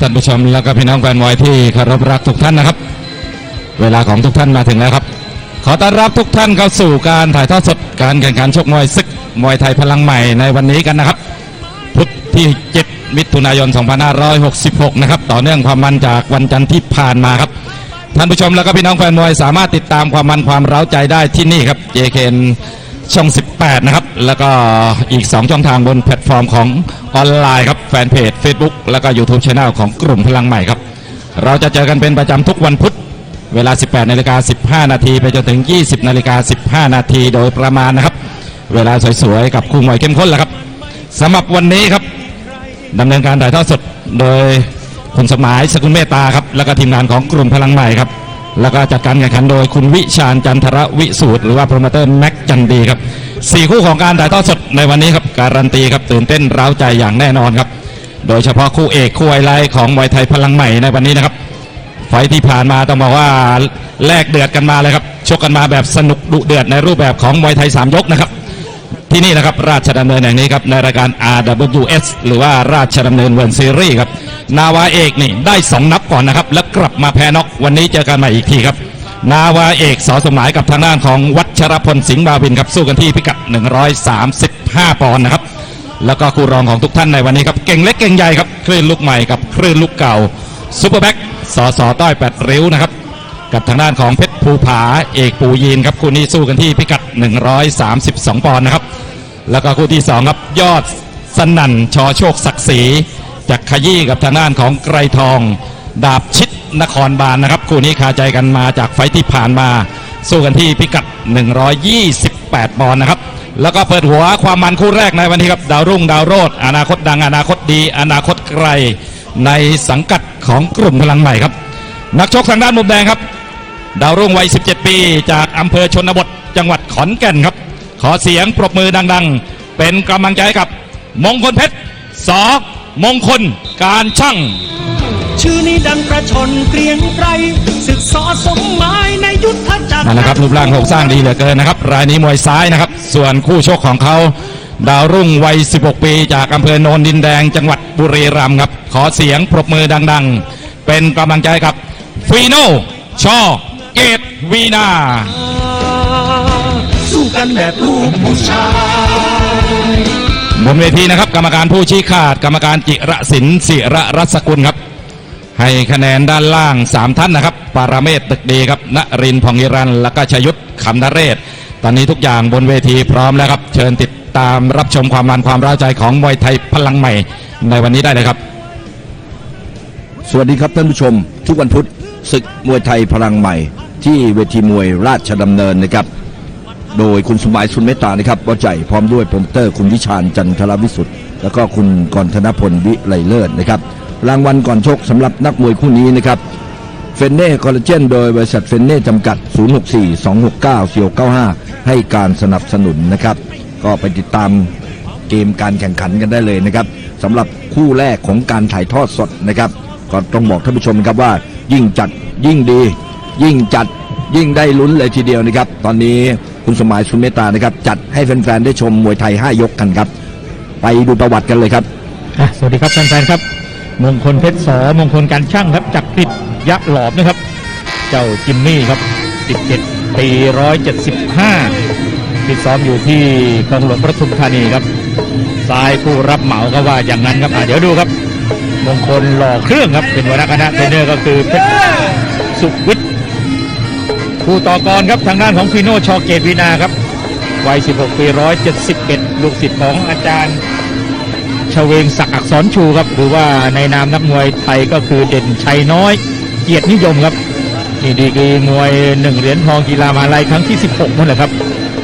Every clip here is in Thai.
ท่านผู้ชมแล้วก็พี่น้องแฟนมวยที่เคารพรักทุกท่านนะครับ เวลาของทุกท่านมาถึงแล้วครับ ขอต้อนรับทุกท่านเข้าสู่การถ่ายทอดสดการแข่งขันชกมวยศึกมวยไทยพลังใหม่ในวันนี้กันนะครับ พุธที่ 7 มิถุนายน 2566 นะครับ ต่อเนื่องความมันจากวันจันทร์ที่ผ่านมาครับท่านผู้ชมแล้วก็พี่น้องแฟนมวยสามารถติดตามความมันความเร้าใจได้ที่นี่ครับ JKN ช่อง 18 นะครับ แล้วก็อีก 2 ช่องทางบนแพลตฟอร์มของออนไลน์ครับ แฟนเพจ Facebook แล้วก็ YouTube Channel ของกลุ่มพลังใหม่ครับ เราจะเจอกันเป็นประจำทุกวันพุธ เวลา 18นาฬิกา15 นาทีไปจนถึง 20นาฬิกา15 นาทีโดยประมาณนะครับ เวลาสวยๆ กับคู่มวยเข้มข้นแหละครับสำหรับวันนี้ครับดำเนินการถ่ายทอดสดโดยคุณสมหมายสกุลเมตตาครับ แล้วก็ทีมงานของกลุ่มพลังใหม่ครับ แล้วก็จัดการแข่งขันโดยคุณวิชาญจันทรวิสูตรหรือว่าโปรโมเตอร์แม็กจันดีครับสี่คู่ของการถ่ายทอดสดในวันนี้ครับการันตีครับตื่นเต้นร้าวใจอย่างแน่นอนครับ โดยเฉพาะคู่เอกคู่ไฮไลท์ของมวยไทยพลังใหม่ในวันนี้นะครับ ไฟท์ที่ผ่านมาต้องบอกว่าแลกเดือดกันมาเลยครับชกกันมาแบบสนุกดุเดือดในรูปแบบของมวยไทย 3 ยกนะครับ ที่นี่นะครับราชดำเนินแห่งนี้ครับในรายการ RWS หรือว่าราชดำเนินเวิร์ซีรีส์ครับ นาวาเอกนี่ได้2นับก่อนนะครับ แล้วกลับมาแพ้น็อกวันนี้เจอกันใหม่อีกทีครับ นาวาเอกสอสมหมายกับทางด้านของวัชรพลสิงห์บาวินครับสู้กันที่พิกัด 135 ปอนด์นะครับ แล้วก็คู่รองของทุกท่านในวันนี้ครับเก่งเล็กเก่งใหญ่ครับคลื่นลูกใหม่กับคลื่นลูกเก่าซูเปอร์แบ็กสอสอต้อยแปดริ้วนะครับกับทางด้านของเพชรภูผาเอกปูยีนครับคู่นี้สู้กันที่พิกัด 132 ปอนด์นะครับ แล้วก็คู่ที่2ครับยอดสนั่นชอโชคศักดิ์ศรี จากขยี้กับทางด้านของไกรทอง ดาบชิดนครบาลนะครับ คู่นี้คาใจกันมาจากไฟที่ผ่านมา สู้กันที่พิกัด 128ปอนด์นะครับ แล้วก็เปิดหัวความมันคู่แรกในวันนี้ครับดาวรุ่งดาวโรดอนาคตดังอนาคตดี อนาคตไกลในสังกัดของกลุ่มพลังใหม่ครับ นักชกทางด้านมุมแดงครับ ดาวรุ่งวัย 17 ปี จากอำเภอชนบทจังหวัดขอนแก่นครับ ขอเสียงปรบมือดังๆ เป็นกำลังใจกับมงคลเพชรสอ มงคลการช่าง ชื่อนี้ดังประชนเกรียงไกรศึกสอสมหมายในยุทธจักรนั่นแหละครับรูปร่างโครงสร้างดีเหลือเกินนะครับ รายนี้มวยซ้ายนะครับ ส่วนคู่ชกของเขาดาวรุ่งวัย 16 ปี จากอำเภอโนนดินแดง จังหวัดบุรีรัมย์ครับ ขอเสียงปรบมือดังๆ เป็นกำลังใจให้กับฟีโนชอเกตวีนา สู้กันแบบลูกผู้ชาย บนเวทีนะครับ กรรมการผู้ชี้ขาด กรรมการจิระสินศิระรัศกุลครับ ให้คะแนนด้านล่าง 3 ท่านนะครับ ปารเมศตึกดีครับณรินทร์พองยิรันแล้วก็ชยุทธขำนเรศ ตอนนี้ทุกอย่างบนเวทีพร้อมแล้วครับ เชิญติดตามรับชมความมันความร้าวใจของมวยไทยพลังใหม่ในวันนี้ได้เลยครับ สวัสดีครับท่านผู้ชม ทุกวันพุธศึกมวยไทยพลังใหม่ ที่เวทีมวยราชดำเนินนะครับ โดยคุณสมหมายสุนเมตตานะครับว่าใจพร้อมด้วยโปรโมเตอร์คุณวิชาญจันทรวิสุทธ์แล้วก็คุณกรธนพลวิไลเลิศนะครับรางวัลก่อนชกสำหรับนักมวยคู่นี้นะครับเฟนเน่คอลลาเจนโดยบริษัทเฟนเน่จำกัด 064 269 495 ให้การสนับสนุนนะครับ ก็ไปติดตามเกมการแข่งขันกันได้เลยนะครับสำหรับคู่แรกของการถ่ายทอดสดนะครับ ก็ต้องบอกท่านผู้ชมครับว่ายิ่งจัดยิ่งดี ยิ่งจัดยิ่งได้ลุ้นเลยทีเดียวนะครับ ตอนนี้ คุณสมหมายสุนเมตตานะครับ จัดให้แฟนๆได้ชมมวยไทย 5 ยกกันครับ ไปดูประวัติกันเลยครับ อะสวัสดีครับแฟนๆครับ มงคลเพชรสอมงคลการช่างครับจากกริดยักษ์หลอบนะครับ เจ้าจิมมี่ครับ 17 ปี 175ฟิตซ้อมอยู่ที่คลองหลวงประทุมธานีครับซ้ายผู้รับเหมาก็ว่าอย่างนั้นครับอะเดี๋ยวดูครับ มงคลหล่อเครื่องครับเป็นหัวหน้าคณะเทรนเนอร์ก็คือเพชรสุวิทย์ คู่ต่อกรครับทางด้านของฟีโน่ชอเกตวีนาครับวัย 16 ปี 171 ลูกศิษย์ของอาจารย์ชเวงศักดิ์อักษรชูครับ หรือว่าในนามนักมวยไทยก็คือเด่นชัยน้อย เกียรตินิยมครับนี่ดีกรีมวยหนึ่งเหรียญทองกีฬามาลัยครั้งที่ 16นั่นแหละครับ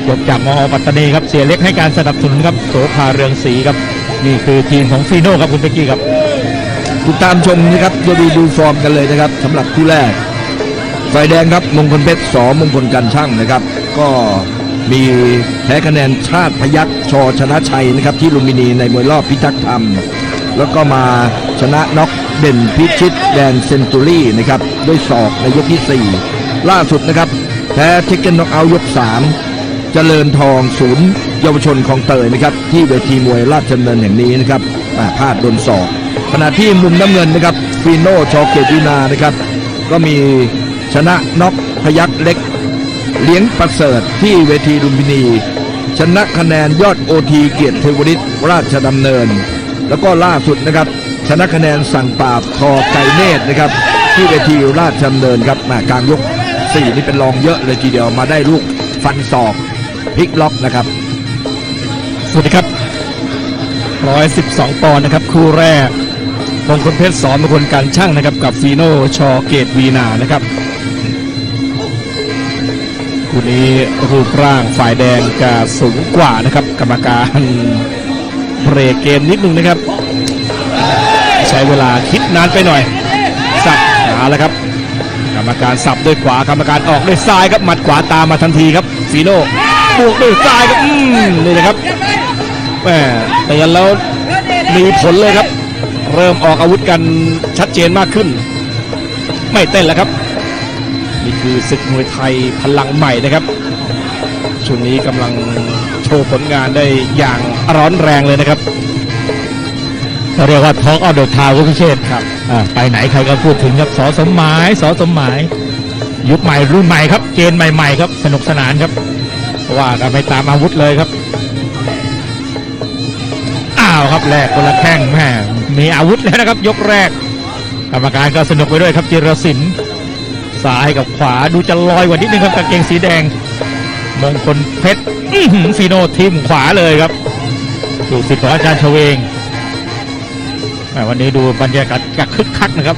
จบจากมอปัตตานีครับเสียเล็กให้การสนับสนุนครับโสภาเรืองศรีครับ นี่คือทีมของฟีโน่ครับคุณเป๊กกี้ครับติดตามชมนะครับจะดูดูฟอร์มกันเลยนะครับสำหรับคู่แรก ฝ่ายแดงครับมงคลเพชรสอมงคลกันช่างนะครับ ก็มีแพ้คะแนนชาติพยัคฆ์ชอชนะชัยนะครับ ที่ลุมพินีในมวยรอบพิทักษ์ธรรม แล้วก็มาชนะน็อกเด่นพิชิตแดนเซนตูรี่นะครับด้วยศอกในยกที่ 4 ล่าสุดนะครับ แพ้เทคเกนน็อกเอายก 3 เจริญทองศูนย์เยาวชนของเตยนะครับ ที่เวทีมวยราชดำเนินแห่งนี้นะครับพลาดโดนศอกขณะที่มุมน้ำเงินนะครับฟีโน่ชอเกตินานะครับ ก็มี ชนะน็อกพยักเล็ก เลี้ยงประเสริฐที่เวทีลุมพินี ชนะคะแนนยอดโอทีเกียรติเทวริตราชดำเนิน แล้วก็ล่าสุดนะครับ ชนะคะแนนสั่งปราบทอไก่เนตรนะครับ ที่เวทีราชดำเนินครับมากลางยกสี่นี่เป็นรองเยอะเลยทีเดียวมาได้ลูกฟันศอกพลิกล็อกนะครับ สวัสดีครับ 112 ปอนด์นะครับ คู่แรกมงคลเพชรสอนมงคลการช่างนะครับ กับฟีโน่ชอเกตวีนานะครับ คู่นี้รูปร่างฝ่ายแดงจะสูงกว่านะครับ กรรมการเบรกเกมนิดนึงนะครับ ใช้เวลาคิดนานไปหน่อย สับเอาละครับ กรรมการสับด้วยขวากรรมการออกด้วยซ้ายครับหมัดขวาตามมาทันทีครับฟีโน่บวกด้วยซ้ายครับอืมนี่นะครับแหมเตือนแล้วมีผลเลยครับ เริ่มออกอาวุธกันชัดเจนมากขึ้น ไม่เต้นแล้วครับ นี่คือศึกมวยไทยพลังใหม่นะครับช่วงนี้กำลังโชว์ผลงานได้อย่างร้อนแรงเลยนะครับเรียกว่าทอกออเดอร์ทาวคุณพิเชษครับอ่าไปไหนใครก็พูดถึงครับสอสมหมายสอสมหมาย ยุคใหม่รุ่นใหม่ครับเกณฑ์ใหม่ๆครับ สนุกสนานครับว่ากันไปตามอาวุธเลยครับอ้าวครับแรกคนละแข้งแม่มีอาวุธแล้วนะครับ ยกแรก กรรมการก็สนุกไปด้วยครับจิรศิลป์ ซ้ายกับขวาดูจะลอยกว่านิดนึงครับกางเกงสีแดง มงคลเพชรอื้อหือฟีโนทิมขวาเลยครับดูสิทธิ์ของอาจารย์ชเวงแหม่วันนี้ดูบรรยากาศจะคึกคักนะครับ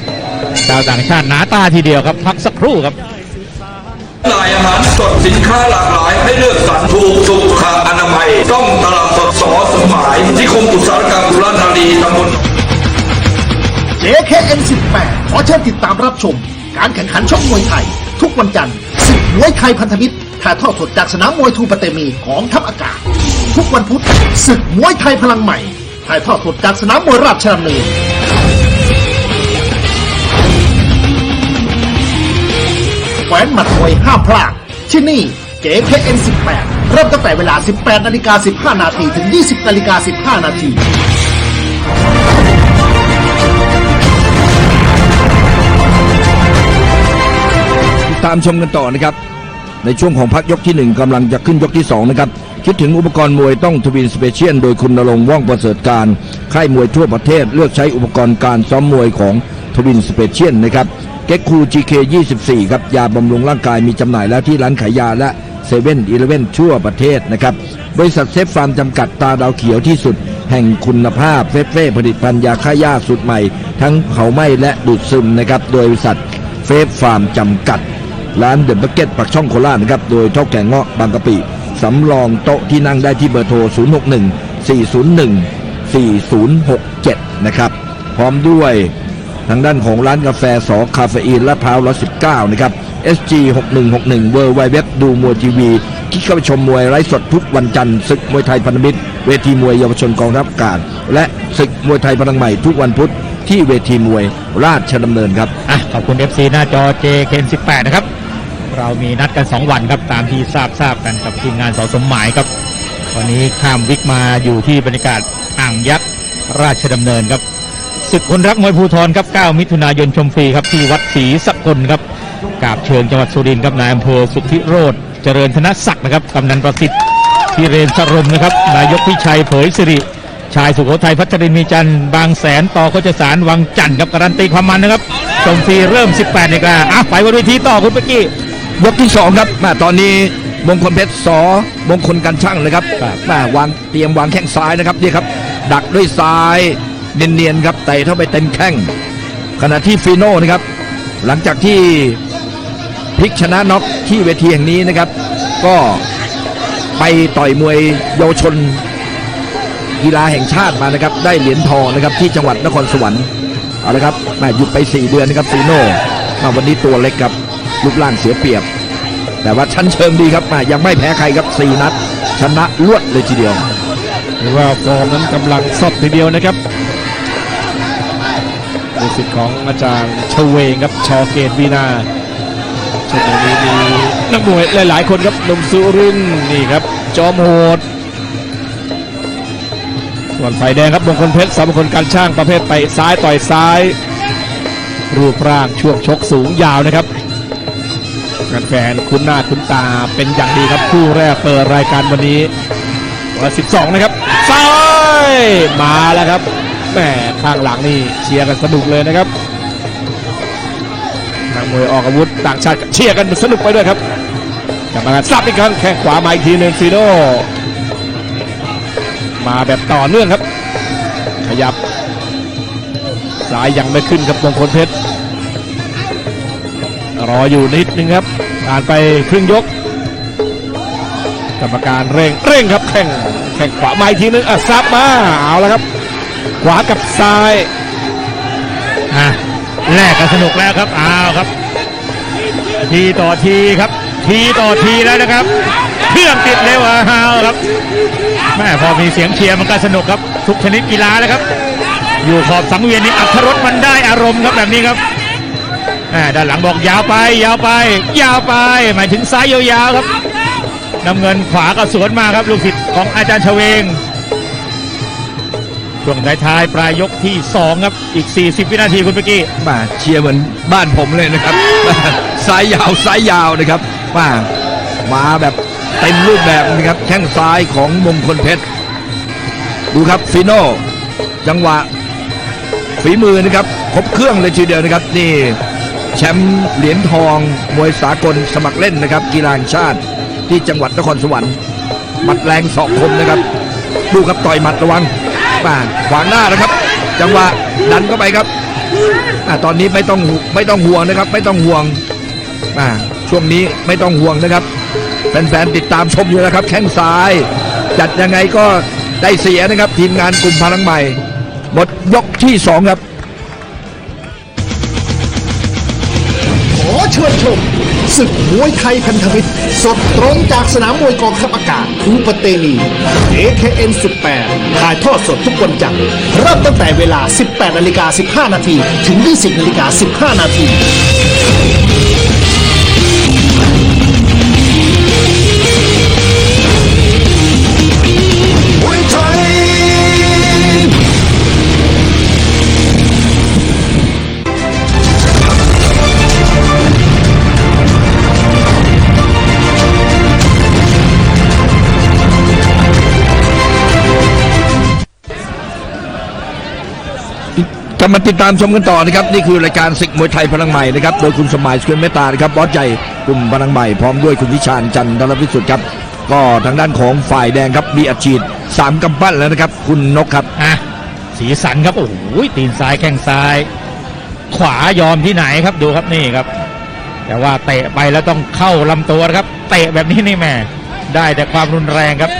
ชาวต่างชาติหนาตาทีเดียวครับ พักสักครู่ครับจำหน่ายอาหารสดสินค้าหลากหลายให้เลือกสรรถูกสุขอนามัย ต้องตลาดสดสอสมหมายที่คมอุตสาหกรรมสุราษฎร์ธานีตำบล JKN 18 ขอเชิญติดตามรับชม การแข่งขันชกมวยไทย ทุกวันจันทร์ศึกมวยไทยพันธมิตรถ่ายทอดสดจากสนามมวยทูปเตมีของทัพอากาศ ทุกวันพุธศึกมวยไทยพลังใหม่ถ่ายทอดสดจากสนามมวยราชดำเนินแหวนหมัดมวยห้ามพลาดที่นี่ JKN 18 เริ่มตั้งแต่เวลา 18นาฬิกา15 นาทีถึง 20นาฬิกา15 นาที ตามชมกันต่อนะครับ ในช่วงของพักยกที่หนึ่งกำลังจะขึ้นยกที่สองนะครับ คิดถึงอุปกรณ์มวยต้องทวินสเปเชียลโดยคุณนรงว่องประเสริฐการค่ายมวยทั่วประเทศเลือกใช้อุปกรณ์การซ้อมมวยของทวินสเปเชียลนะครับเก็กคู GK 24 ครับ ยาบำรุงร่างกายมีจำหน่ายแล้วที่ร้านขายยาและเซเว่นอีเลเว่นทั่วประเทศนะครับ บริษัทเซฟฟาร์มจำกัดตาดาวเขียวที่สุด แห่งคุณภาพเฟสเฟ่ผลิตภัณฑ์ยาฆ่าหญ้าสูตรใหม่ ทั้งเผาไหม้และดูดซึมนะครับ โดยบริษัทเฟสฟาร์มจำกัด ร้านเดอะบักเก็ตปักช่องโคราชนะครับ โดยเท่าแก่เงาะบางกะปิ สำรองโต๊ะที่นั่งได้ที่เบอร์โทร 061 401 4067 นะครับ พร้อมด้วยทางด้านของร้านกาแฟสอคาเฟอีนแลาดพร้าว119นะครับ SG 6161 w w w ดูมวยทีวีคลิกเข้าไปชมมวยไร้สดทุกวันจันทร์ศึกมวยไทยพันธมิตร เวทีมวยเยาวชนกองทัพกาศและศึกมวยไทยพลังใหม่ทุกวันพุธที่เวทีมวยราชดำเนินครับ อะขอบคุณ FC หน้าจอ JK18 นะครับ เรามีนัดกัน 2 วันครับตามที่ทราบทราบกันกับทีมงานสอสมหมายครับวันนี้ข้ามวิกมาอยู่ที่บรรยากาศอ่างยักษ์ราชดำเนินครับศึกคนรักมวยภูทรครับ 9 มิถุนายนชมฟรีครับที่วัดศรีสกลครับกาบเชิงจังหวัดสุรินทร์ครับนายอำเภอสุทธิโรธเจริญธนศักดิ์นะครับกำนันประสิทธิ์พิเรนสรมนะครับนายกพิชัยเผยสิริชายสุโขทัยพัชรินมีจันทร์บางแสนต่อโคจสารวังจันทร์ครับการันตีความมันนะครับชมฟรีเริ่ม 18นาฬิกาอะไปบนเวทีต่อคุณเป๊กกี้ ยกที่สองครับแม่ตอนนี้มงคลเพชรสอมงคลกันช่างนะครับแม่วางเตรียมวางแข้งซ้ายนะครับนี่ครับ ดักด้วยซ้ายเนียนๆครับเตะเข้าไปเต็มแข้งขณะที่ฟีโน่นะครับ หลังจากที่พลิกชนะน็อกที่เวทีแห่งนี้นะครับ ก็ไปต่อยมวยเยาวชนกีฬาแห่งชาติมานะครับ ได้เหรียญทองนะครับที่จังหวัดนครสวรรค์เอาละครับแม่หยุดไป 4 เดือนนะครับฟีโน่มาวันนี้ตัวเล็กครับ รูปร่างเสียเปรียบ แต่ว่าชั้นเชิงดีครับแม่ยังไม่แพ้ใครครับ4นัด ชนะลวดเลยทีเดียวหรือว่าฟอร์มนั้นกำลังสดทีเดียวนะครับลูกศิษย์ของอาจารย์ชเวงครับชอเกตวีนาช่วงนี้มีนักมวยหลาย ๆ คนครับหนุ่มสุรินทร์นี่ครับ จอมโหดส่วนฝ่ายแดงครับมงคลเพชรสามมงคลการช่างประเภทไปซ้ายต่อยซ้าย รูปร่างช่วงชกสูงยาวนะครับ แฟนๆคุ้นหน้าคุ้นตาเป็นอย่างดีครับคู่แรกเปิดรายการวันนี้ร้อยสิบสองนะครับซ้ายมาแล้วครับแหมข้างหลังนี่เชียร์กันสนุกเลยนะครับทางมวยออกอาวุธต่างชาติเชียร์กันสนุกไปด้วยครับกลับมากันซับอีกครั้งแข้งขวามาอีกทีหนึ่งฟีโน่มาแบบต่อเนื่องครับ ขยับซ้ายยังไม่ขึ้นครับมงคลเพชร รออยู่นิดนึงครับผ่านไปครึ่งยก กรรมการเร่งเร่งครับแข่งแข่งขวามาอีกทีนึงอะซับมาเอาแล้วครับ ขวากับซ้ายอะแลกกันสนุกแล้วครับอ้าวครับ ทีต่อทีครับ ทีต่อทีแล้วนะครับเครื่องติดเร็วอ้าวครับแม่พอมีเสียงเชียร์มันก็สนุกครับทุกชนิดกีฬาแล้วครับ อยู่ขอบสังเวียนนี้อัธรสมันได้อารมณ์ครับแบบนี้ครับ ด้านหลังบอกยาวไป ยาวไป ยาวไป หมายถึงซ้ายยาวๆครับน้ำเงินขวาก็สวนมาครับลูกศิษย์ของอาจารย์เฉวงช่วงท้ายๆปลายยกที่ 2 ครับ อีก 40 วินาทีคุณเมื่อกี้มาเชียร์เหมือนบ้านผมเลยนะครับซ้ายยาวซ้ายยาวนะครับมามาแบบเต็มรูปแบบนะครับแข้งซ้ายของมงคลเพชร ดูครับฟิโนจังหวะฝีมือนะครับครบเครื่องเลยทีเดียวนะครับนี่ แชมป์เหรียญทองมวยสากลสมัครเล่นนะครับ กีฬาชาติที่จังหวัดนครสวรรค์หมัดแรงสอกคมนะครับดูครับต่อยหมัดระวังป่าขวางหน้านะครับ จังหวะดันเข้าไปครับอ่ตอนนี้ไม่ต้องไม่ต้องห่วงนะครับ ไม่ต้องห่วงอ่าช่วงนี้ไม่ต้องห่วงนะครับแฟนๆติดตามชมอยู่นะครับ แข้งซ้าย จัดยังไงก็ได้เสียนะครับ ทีมงานกลุ่มพลังใหม่ หมดยกที่สองครับ เชิญชมศึกมวยไทยพันธมิตร สดตรงจากสนามมวยกองทัพอากาศคูปเตมี AKN 18ถ่ายทอดสดทุกวันจันทร์เริ่มตั้งแต่เวลา 18นาฬิกา15 นาที ถึง 20นาฬิกา15 นาที บมาติดตามชมกันต่อนะครับ นี่คือรายการศึกมวยไทยพลังใหม่นะครับ โดยคุณสมหมายสกุลเมตตานะครับบอสใหญ่กลุ่มพลังใหม่พร้อมด้วยคุณวิชาญจันทรวิสุทธิ์ครับ ก็ทางด้านของฝ่ายแดงครับมีอัดฉีดสามกำปั้นแล้วนะครับ คุณนกครับอะสีสันครับโอ้โหตีนซ้ายแข้งซ้าย ขวายอมที่ไหนครับดูครับนี่ครับ แต่ว่าเตะไปแล้วต้องเข้าลำตัวครับ เตะแบบนี้นี่แม่ได้แต่ความรุนแรงครับ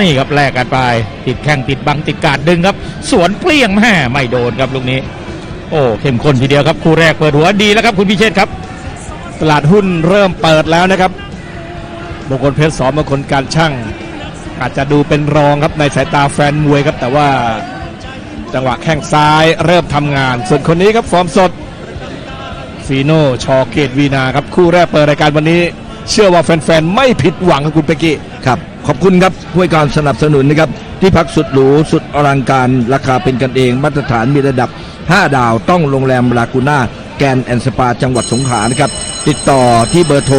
นี่ครับแลกกันไป ติดแข้งติดบังติดการดดึงครับ สวนเปรี้ยงแม่ไม่โดนครับลูกนี้ โอ้เข้มข้นทีเดียวครับคู่แรกเปิดหัวดีแล้วครับคุณพิเชษครับ ตลาดหุ้นเริ่มเปิดแล้วนะครับมงคลเพชรสอมงคลการช่าง อาจจะดูเป็นรองครับในสายตาแฟนมวยครับแต่ว่าจังหวะแข้งซ้ายเริ่มทำงาน ส่วนคนนี้ครับฟอร์มสดฟีโน่ชอเกตวีนาครับคู่แรกเปิดรายการวันนี้ เชื่อว่าแฟนๆ ไม่ผิดหวังครับคุณเปกกี้ครับ ขอบคุณครับผู้ให้การสนับสนุนนะครับ ที่พักสุดหรูสุดอลังการราคาเป็นกันเอง มาตรฐานมีระดับ 5 ดาวต้องโรงแรมลากูน่าแกนแอนสปาจังหวัดสงขลานะครับ ติดต่อที่เบอร์โทร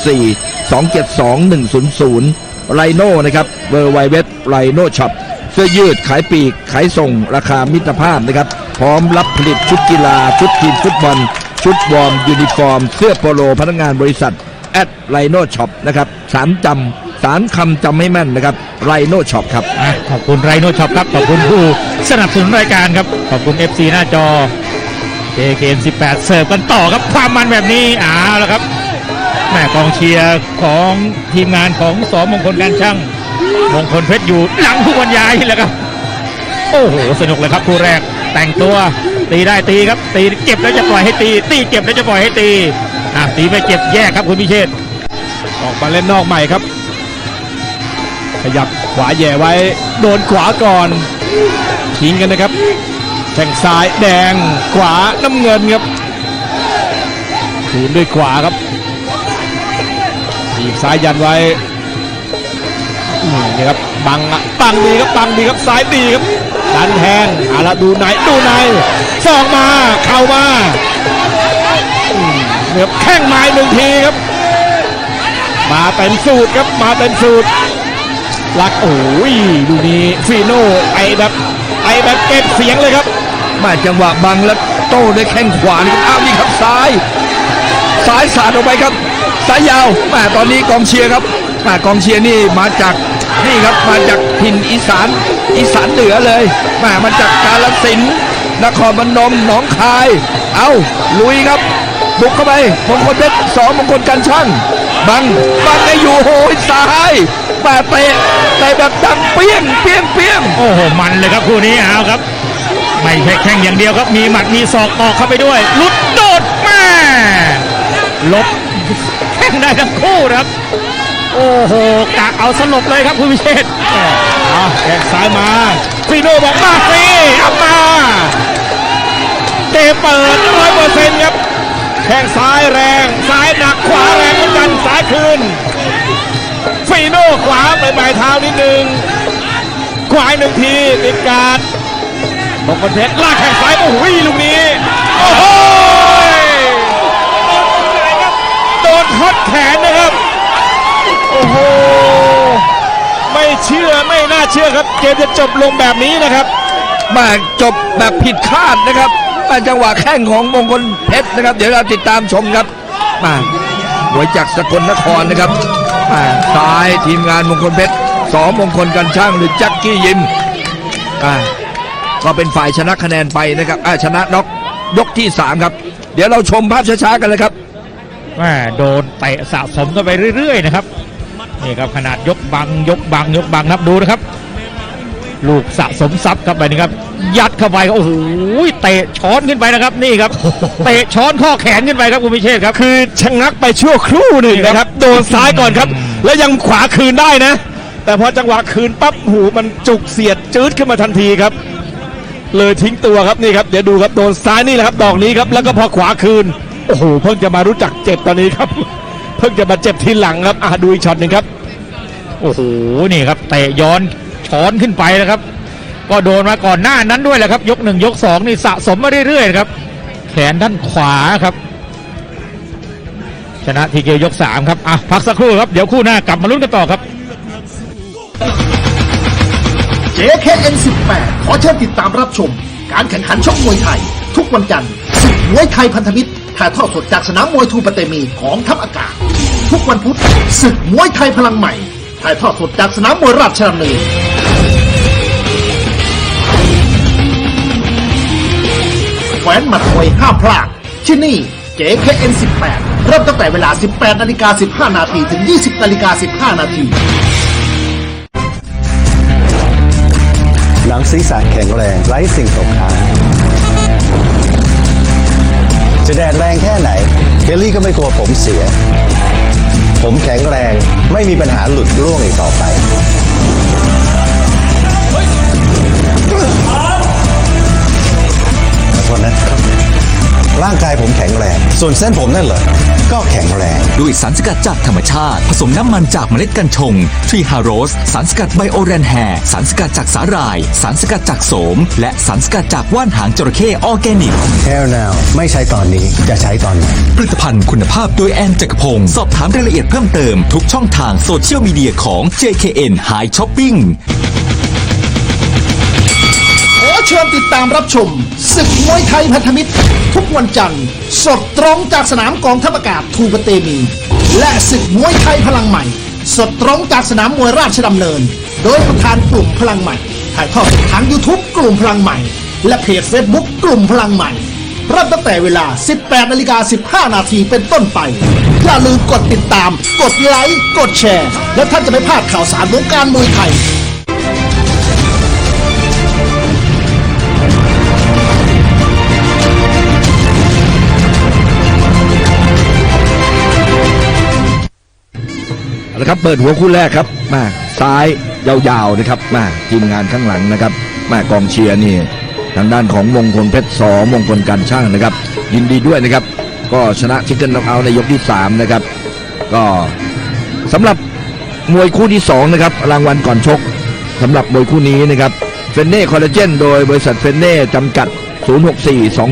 074 272 100ไรโน่นะครับเบอร์ไวเว็บไรโน่ช็อปเสื้อยืดขายปีก ขายส่ง ราคามิตรภาพนะครับ พร้อมรับผลิตชุดกีฬา ชุดทีมฟุตบอล ชุดวอร์ม ยูนิฟอร์ม เสื้อโปโลพนักงานบริษัท แอดไลโน่ช็อปนะครับสารจำ สารคำจำให้แม่นนะครับไรโนช็อปครับ อะขอบคุณไรโนช็อปครับ ขอบคุณผู้สนับสนุนรายการครับ ขอบคุณ FC หน้าจอ JKN 18 เสิร์ฟกันต่อครับ ความมันแบบนี้เอ้าวแล้วครับแม่กองเชียร์ของทีมงานของสอมงคลการช่าง มงคลเพชรอยู่หลังผู้บรรยายนี่แหละครับ โอ้โห สนุกเลยครับคู่แรกแต่งตัวตีได้ตีครับ ตีเก็บแล้วจะปล่อยให้ตี ตีเก็บแล้วจะปล่อยให้ตีอะตีไปเก็บแยกครับคุณพิเชษฐ์ ออกมาเล่นนอกใหม่ครับ ขยับขวาแย่ไว้ โดนขวาก่อน ทิ้งกันนะครับแข้งซ้ายแดงขวาน้ำเงินครับคืนด้วยขวาครับทีบซ้ายยันไว้นี่ครับบังอะบังดีครับบังดีครับซ้ายดีครับดันแทงอาละดูไหนดูไหนซองมาเข่ามาเนี่ยครับแข้งไม้หนึ่งทีครับ มาเต็มสูตรครับมาเต็มสูตร ลักโอ้ยดูนี้ฟีโน่ไอแบบไอแบบเก็บเสียงเลยครับมาจังหวะบังแล้วโต้ด้วยแข้งขวานี่อ้าวนี่ครับซ้ายซ้ายสาดออกไปครับซ้ายยาวแมาตอนนี้กองเชียร์ครับแมากองเชียร์นี่มาจากนี่ครับมาจากถิ่นอีสานอีสานเหนือเลยแมามาจากกาลสินนครพนมหนองคาย เอาลุยครับบุกเข้าไปมงคลเพชรสองมงคลกันช่างบังบังไอ้อยู่โหยซ้าย แมาเตะเตะแบบดังเปี้ยงเปี้ยงเปี้ยงโอ้โหมันเลยครับคู่นี้เอาครับ ไม่ใช่แข่งอย่างเดียวครับมีหมัดมีศอกออกเข้าไปด้วยลุดโดดแม่ลบแข่งได้ทั้งคู่นะครับ โอ้โหกะเอาสลบเลยครับคุณพิเชษฐ์อะแข้งซ้ายมาฟีโน่บอกมาฟรีเอามาเตะเปิดร้อยเปอร์เซ็นต์ครับแข้งซ้ายแรง ซ้ายหนักขวาแรงเหมือนกันซ้ายคืน ฟีโน่ขวาไปปลายเท้านิดนึงขวาหนึ่งทีติดการมงคลเพชรลากแข้งซ้ายโอ้โหลูกนี้โอ้โหโดนทดแขนนะครับโอ้โหไม่เชื่อไม่น่าเชื่อครับเกมจะจบลงแบบนี้นะครับมาจบแบบผิดคาดนะครับมาจังหวะแข้งของมงคลเพชรนะครับ เดี๋ยวเราติดตามชมครับมาหวยจากสกลนครนะครับ ซ้ายทีมงานมงคลเพชรสองมงคลกันช่างหรือแจ็คกี้ยิมก็เป็นฝ่ายชนะคะแนนไปนะครับชนะน็อกยกที่สามครับ เดี๋ยวเราชมภาพช้าๆกันเลยครับแม่โดนเตะสะสมกันไปเรื่อยๆนะครับนี่ครับขนาดยกบังยกบังยกบังนับดูนะครับ ลูกสะสมทรัพย์ครับไปนี่ครับ ยัดเข้าไปโอ้โหเตะช้อนขึ้นไปนะครับนี่ครับเตะช้อนข้อแขนขึ้นไปครับคุณพิเชษครับคือชะงักไปชั่วครู่หนึ่งนะครับ โดนซ้ายก่อนครับ แล้วยังขวาคืนได้นะ แต่พอจังหวะคืนปั๊บหูมันจุกเสียดจืดขึ้นมาทันทีครับ เลยทิ้งตัวครับนี่ครับเดี๋ยวดูครับโดนซ้ายนี่แหละครับดอกนี้ครับแล้วก็พอขวาคืนโอ้โหเพิ่งจะมารู้จักเจ็บตอนนี้ครับ เพิ่งจะมาเจ็บทีหลังครับอะดูอีกช็อตหนึ่งครับโอ้โหนี่ครับเตะย้อนช้อนขึ้นไปนะครับ ก็โดนมาก่อนหน้านั้นด้วยแหละครับ ยกหนึ่งยกสองนี่สะสมมาเรื่อยๆครับ แขนด้านขวาครับ ชนะทีเกียวยกสามครับอะพักสักครู่ครับ เดี๋ยวคู่หน้ากลับมาลุ้นกันต่อครับ JKN 18ขอเชิญติดตามรับชม การแข่งขันชกมวยไทย ทุกวันจันทร์ศึกมวยไทยพันธมิตรถ่ายทอดสดจากสนามมวยทูปเตมีของทัพอากาศ ทุกวันพุธศึกมวยไทยพลังใหม่ถ่ายทอดสดจากสนามมวยราชดำเนิน วนหมัดมวยห้ามพลาด ที่นี่ JKN 18 เริ่มตั้งแต่เวลา 18นาฬิกา15 นาทีถึง 20นาฬิกา15 นาทีหนังศีรษะแข็งแรงไร้สิ่งตกค้างจะแดดแรงแค่ไหนเคลลี่ก็ไม่กลัวผมเสีย ผมแข็งแรงไม่มีปัญหาหลุดร่วงอีกต่อไป ทษนะ ร่างกายผมแข็งแรง ส่วนเส้นผมนั่นเหรอ ก็แข็งแรง ด้วยสารสกัดจากธรรมชาติ ผสมน้ำมันจากเมล็ดกัญชงทรีฮาโรส สารสกัดไบโอแรนแฮสารสกัดจากสาหร่าย สารสกัดจากโสม และสารสกัดจากว่านหางจระเข้ออร์แกนิก Hair Now ไม่ใช้ตอนนี้จะใช้ตอนไหน ผลิตภัณฑ์คุณภาพโดยแอนจักรพงศ์สอบถามรายละเอียดเพิ่มเติมทุกช่องทางโซเชียลมีเดียของ JKN High Shopping ขอ เชิญติดตามรับชมศึกมวยไทยพันธมิตร ทุกวันจันทร์ สดตรงจากสนามกองทัพอากาศทูปเตมี และศึกมวยไทยพลังใหม่ สดตรงจากสนามมวยราชดำเนิน โดยประธานกลุ่มพลังใหม่ ถ่ายทอดสดทาง YouTube กลุ่มพลังใหม่ และเพจ Facebook กลุ่มพลังใหม่เริ่มตั้งแต่เวลา 18นาฬิกา15 นาทีเป็นต้นไป อย่าลืมกดติดตาม กดไลค์ กดแชร์ และท่านจะไม่พลาดข่าวสารวงการมวยไทย เอาละครับเปิดหัวคู่แรกครับมาซ้ายยาวๆนะครับมาทีมงานข้างหลังนะครับมากองเชียร์นี่ทางด้านของมงคลเพชรสอมงคลการช่างนะครับ ยินดีด้วยนะครับ ก็ชนะชิคเก้นน็อกเอาในยกที่ 3 นะครับ ก็สำหรับมวยคู่ที่ 2 นะครับ รางวัลก่อนชกสำหรับมวยคู่นี้นะครับเฟนเน่คอลลาเจนโดยบริษัทเฟนเน่จำกัด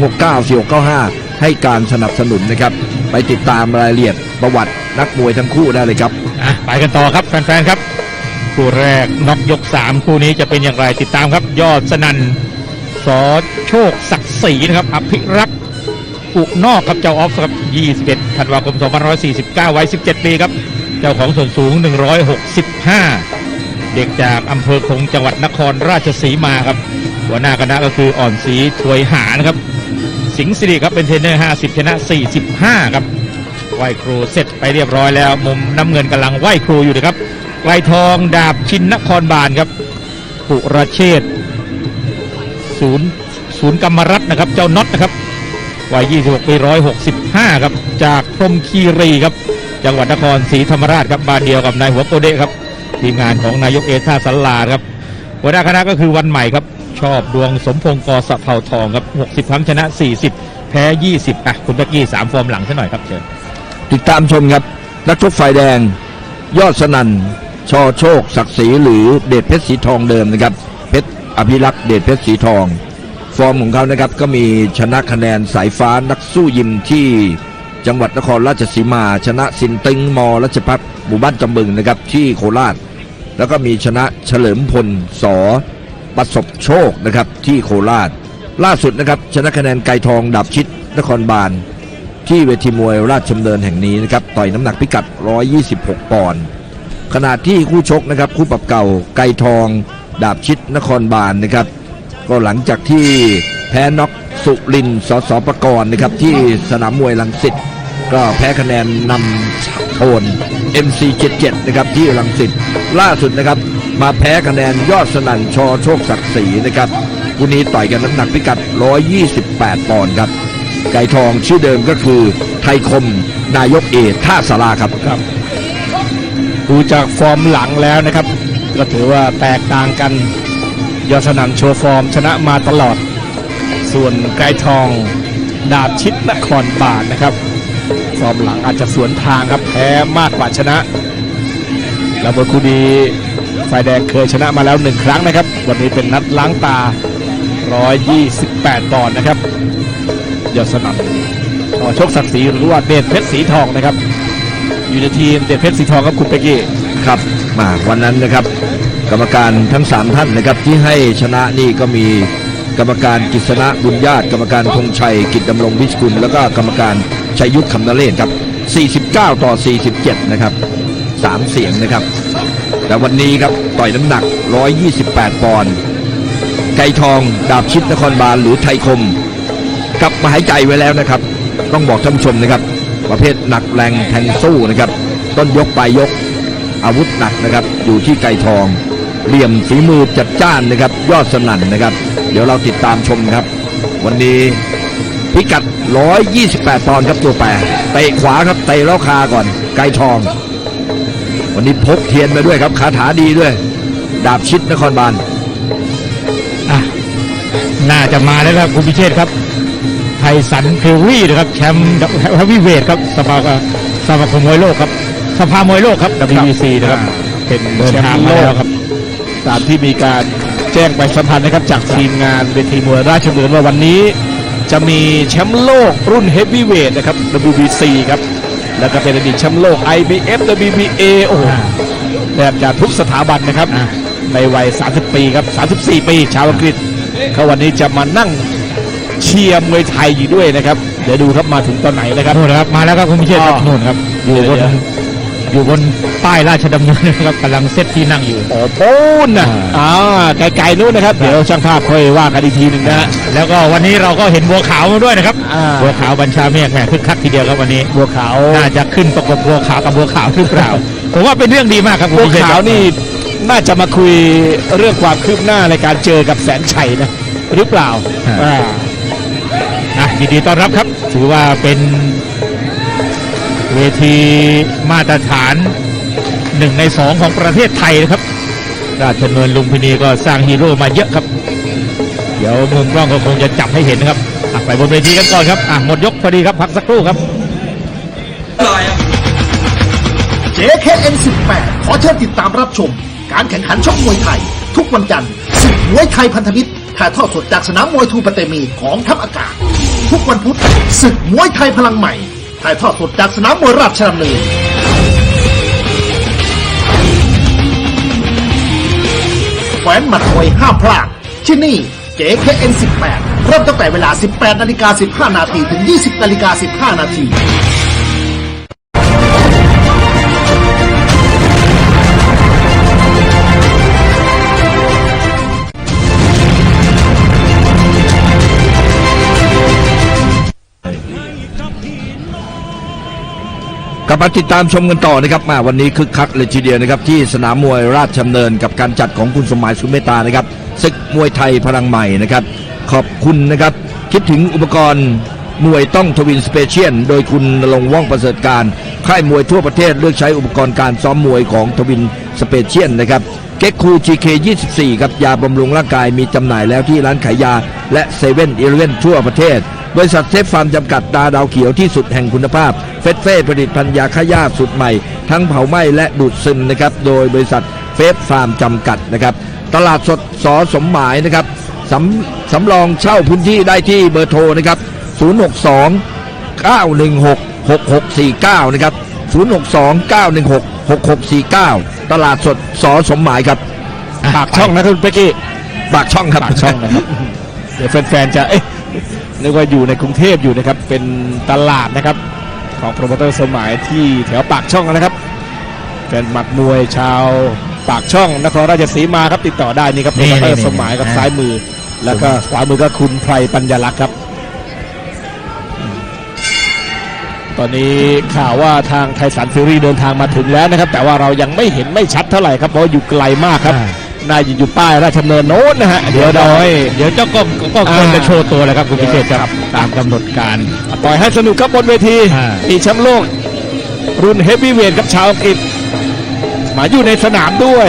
064-269-4695 ให้การสนับสนุนนะครับ ไปติดตามรายละเอียดประวัตินักมวยทั้งคู่ได้เลยครับ อะไปกันต่อครับแฟนๆครับคู่แรกน็อกยก 3 คู่นี้จะเป็นอย่างไรติดตามครับ ยอดสนันสอโชคศักดิ์ศรีนะครับอภิรักษ์อุนอกครับเจ้าออฟครับ21ธันวาคม2549 วัย 17 ปีครับ เจ้าของส่วนสูง 165 เด็กจากอำเภอคงจังหวัดนครราชสีมาครับ หัวหน้าคณะก็คืออ่อนศรีถวยหานะครับ สิงห์สิริครับเป็นเทรนเนอร์ 50 ชนะ 45 ครับ ไหวครูเสร็จไปเรียบร้อยแล้ว มุมน้ำเงินกำลังไหวครูอยู่นะครับไกลทองดาบชินนครบาลครับปุระเชษฐ์ศูนย์ศูนย์กรรมรัตนะครับ เจ้าน็อตนะครับวัย 26 ปี 165 ครับ จากพรมคีรีครับ จังหวัดนครศรีธรรมราชครับบ้านเดียวกับนายหัวโกเดะครับ ทีมงานของนายกเอท่าสัลลาครับหัวหน้าคณะก็คือวันใหม่ครับ ชอบดวงสมพงศ์กอสะเภาทองครับ 60 ครั้งชนะ 40 แพ้ 20 อะ คุณตะกี้สามฟอร์มหลังซะหน่อยครับเชิญ ติดตามชมครับ นักชกฝ่ายแดง ยอดสนันชอโชค ศักดิ์ศรีหรือเดชเพชรสีทองเดิมนะครับ เพชรอภิรักษ์เดชเพชรสีทอง ฟอร์มของเขานะครับก็มีชนะคะแนนสายฟ้านักสู้ยิมที่จังหวัดนครราชสีมา ชนะสินตึงมอรัชพัฒหมู่บ้านจำบึงนะครับที่โคราช แล้วก็มีชนะเฉลิมพลสอประสบโชคนะครับที่โคราช ล่าสุดนะครับชนะคะแนนไกรทองดับชิดนครบาล ที่เวทีมวยราชดำเนินแห่งนี้นะครับต่อยน้ำหนักพิกัด 126 ปอนด์ขณะที่คู่ชกนะครับคู่ปรับเก่าไกรทอง ดาบชิดนครบาลนะครับ ก็หลังจากที่แพ้น็อกสุรินสสประกรณ์นะครับที่สนามมวยลังสิตก็แพ้คะแนนนำโทน MC77 นะครับที่ลังสิตล่าสุดนะครับ มาแพ้คะแนนยอดสนั่นชอโชคศักดิ์ศรีนะครับคู่นี้ต่อยกันน้ำหนักพิกัด 128 ปอนด์ครับ ไก่ทองชื่อเดิมก็คือไทยคมนายกเอท่าสาราครับครับดูจากฟอร์มหลังแล้วนะครับ ก็ถือว่าแตกต่างกันยอดสนันโชว์ฟอร์มชนะมาตลอด ส่วนไกรทองดาบชิดนครบาลนะครับ ฟอร์มหลังอาจจะสวนทางครับแพ้มากกว่าชนะแล้วมวยคู่นี้ฝ่ายแดงเคยชนะมาแล้วหนึ่งครั้งนะครับ วันนี้เป็นนัดล้างตา 128ปอนด์นะครับ ยอดสนันต่อโชคศักดิ์ศรีหรือว่าเดชเพชรสีทองนะครับ อยู่ในทีมเดชเพชรสีทองครับคุณเปกกี้ครับมาวันนั้นนะครับ กรรมการทั้ง 3 ท่านนะครับที่ให้ชนะนี่ก็มีกรรมการกิษณะบุญญาติ กรรมการธงชัยกิจดำรงวิสกุล แล้วก็กรรมการชัยยุทธคำนเรศครับ 49 ต่อ 47 นะครับ 3 เสียงนะครับ แต่วันนี้ครับต่อยน้ำหนัก 128 ปอนด์ไก่ทอง ดาบชิดนครบาลหรือไทยคม กลับมาหายใจไว้แล้วนะครับ ต้องบอกท่านผู้ชมนะครับ ประเภทหนักแรงแทงสู้นะครับ ต้นยกปลายยกอาวุธหนักนะครับ อยู่ที่ไก่ทอง เหลี่ยมฝีมือจัดจ้านนะครับ ยอดสนั่นนะครับ เดี๋ยวเราติดตามชมครับ วันนี้พิกัด 128 ปอนด์ครับตัวแปรเตะขวาครับเตะล้วคาก่อน ไก่ทอง วันนี้พกเทียนมาด้วยครับคาถาดีด้วย ดาบชิดนครบาลอะน่าจะมาแล้วครับคุณพิเชษครับ ไทสันเคอรี่นะครับแชมป์เฮฟวีเวทครับสภาสภาคมมวยโลกครับสภามวยโลกครับ WBC นะครับเป็นเดินแชมทางป์มาโลแล้วกครับตามที่มีการแจ้งไปสัมพันธ์นะครับ จากทีมงานเวทีมวยราชดำเนินว่าวันนี้จะมีแชมป์โลกรุ่นเฮฟวีเวทนะครับ WBC ครับแล้วก็เป็นอดีตแชมป์โลก IBF WBA โอ้โหแทบจะทุกสถาบันนะครับอะในวัย 30 ปีครับ 34 ปี ชาวอังกฤษเขาวันนี้จะมานั่ง เชียร์มวยไทยอยู่ด้วยนะครับ เดี๋ยวดูครับมาถึงตอนไหนนะครับนู่นนะครับ มาแล้วครับคุณพิเชษครับอ๋อนู่นครับอยู่บนเดี๋ยวอยู่บนป้ายราชดำเนินนะครับกำลังเซตที่นั่งอยู่โอ้ปูนนะอ่าไกลๆนู้นนะครับ เดี๋ยวช่างภาพค่อยว่ากันอีกทีหนึ่งนะฮะแล้วก็วันนี้เราก็เห็นบัวขาวมาด้วยนะครับอ่าบัวขาวบัญชาเมฆแหมคึกคักทีเดียวครับวันนี้บัวขาวน่าจะขึ้นประกบบัวขาวกับบัวขาวหรือเปล่าผมว่าเป็นเรื่องดีมากครับคุณบัวพิเชษขาวครับนี่น่าจะมาคุยเรื่องความคืบหน้าในการเจอกับแสนชัยนะหรือเปล่าอ่าอะ ยินดีต้อนรับครับ ถือว่าเป็นเวทีมาตรฐานหนึ่งในสองของประเทศไทยนะครับ ราชดำเนินลุมพินีก็สร้างฮีโร่มาเยอะครับ เดี๋ยวมุมกล้องก็คงจะจับให้เห็นนะครับไปบนเวทีกันก่อนครับอะหมดยกพอดีครับ พักสักครู่ครับลายอาหาร JKN 18ขอเชิญติดตามรับชม การแข่งขันชกมวยไทย ทุกวันจันทร์ศึกมวยไทยพันธมิตรถ่ายทอดสดจากสนามมวยทูปเตมีของทัพอากาศ ทุกวันพุธศึกมวยไทยพลังใหม่ ถ่ายทอดสดจากสนามมวยราชดำเนินแขวนหมัดมวยห้ามพลาด ที่นี่ JKN 18 เริ่มตั้งแต่เวลา 18 นาฬิกา 15 นาทีถึง 20 นาฬิกา 15 นาที ลับมาติดตามชมกันต่อนะครับมาวันนี้คึกคักเลยทีเดียวนะครับ ที่สนามมวยราชดำเนินกับการจัดของคุณสมหมายสุเมตานะครับศึกมวยไทยพลังใหม่นะครับ ขอบคุณนะครับ คิดถึงอุปกรณ์มวยต้องทวินสเปเชียลโดยคุณนรงว่องประเสริฐการค่ายมวยทั่วประเทศเลือกใช้อุปกรณ์การซ้อมมวยของทวินสเปเชียลนะครับเก็กคู GK 24ครับยาบำรุงร่างกายมีจำหน่ายแล้วที่ร้านขายยา และเซเว่นอีเลเว่นทั่วประเทศ บริษัทเซฟฟาร์มจำกัดตาดาวเขียวที่สุดแห่งคุณภาพ เฟสเฟ่ผลิตภัณฑ์ยาฆ่าหญ้าสูตรใหม่ ทั้งเผาไหม้และดูดซึมนะครับโดยบริษัทเฟสฟาร์มจำกัดนะครับตลาดสดสอสมหมายนะครับสำสำรองเช่าพื้นที่ได้ที่เบอร์โทรนะครับ 062 916 6649 นะครับ 062 916 6649 ตลาดสดสอสมหมายครับ ปากช่องนะคุณเป๊กกี้ปากช่องครับ ปากช่องนะครับ เดี๋ยวแฟนๆจะ เอ๊ะ นึกว่าอยู่ในกรุงเทพอยู่นะครับ เป็นตลาดนะครับ ของโปรโมเตอร์สมัยที่แถวปากช่องนะครับเป็นหมัดมวยชาวปากช่องนครราชสีมาครับติดต่อได้นี่ครับโปรโมเตอร์สมัยกับซ้ายมือ แล้วก็ขวามือก็คุณไพรปัญญาลักษณ์ครับ ตอนนี้ข่าวว่าทางไทยสันฟิวรี่เดินทางมาถึงแล้วนะครับ แต่ว่าเรายังไม่เห็นไม่ชัดเท่าไหร่ครับเพราะอยู่ไกลมากครับอ่า น่าจะอยู่ป้ายราชดำเนินโน้นนะฮะเดี๋ยวเราให้ เดี๋ยวเจ้ากล้องก็ควรจะโชว์ตัวแล้วครับคุณพิเชษครับตามกำหนดการ ปล่อยให้สนุกครับบนเวทีอ่า มีแชมป์โลก รุ่นเฮฟวีเวทกับชาวอังกฤษมาอยู่ในสนามด้วย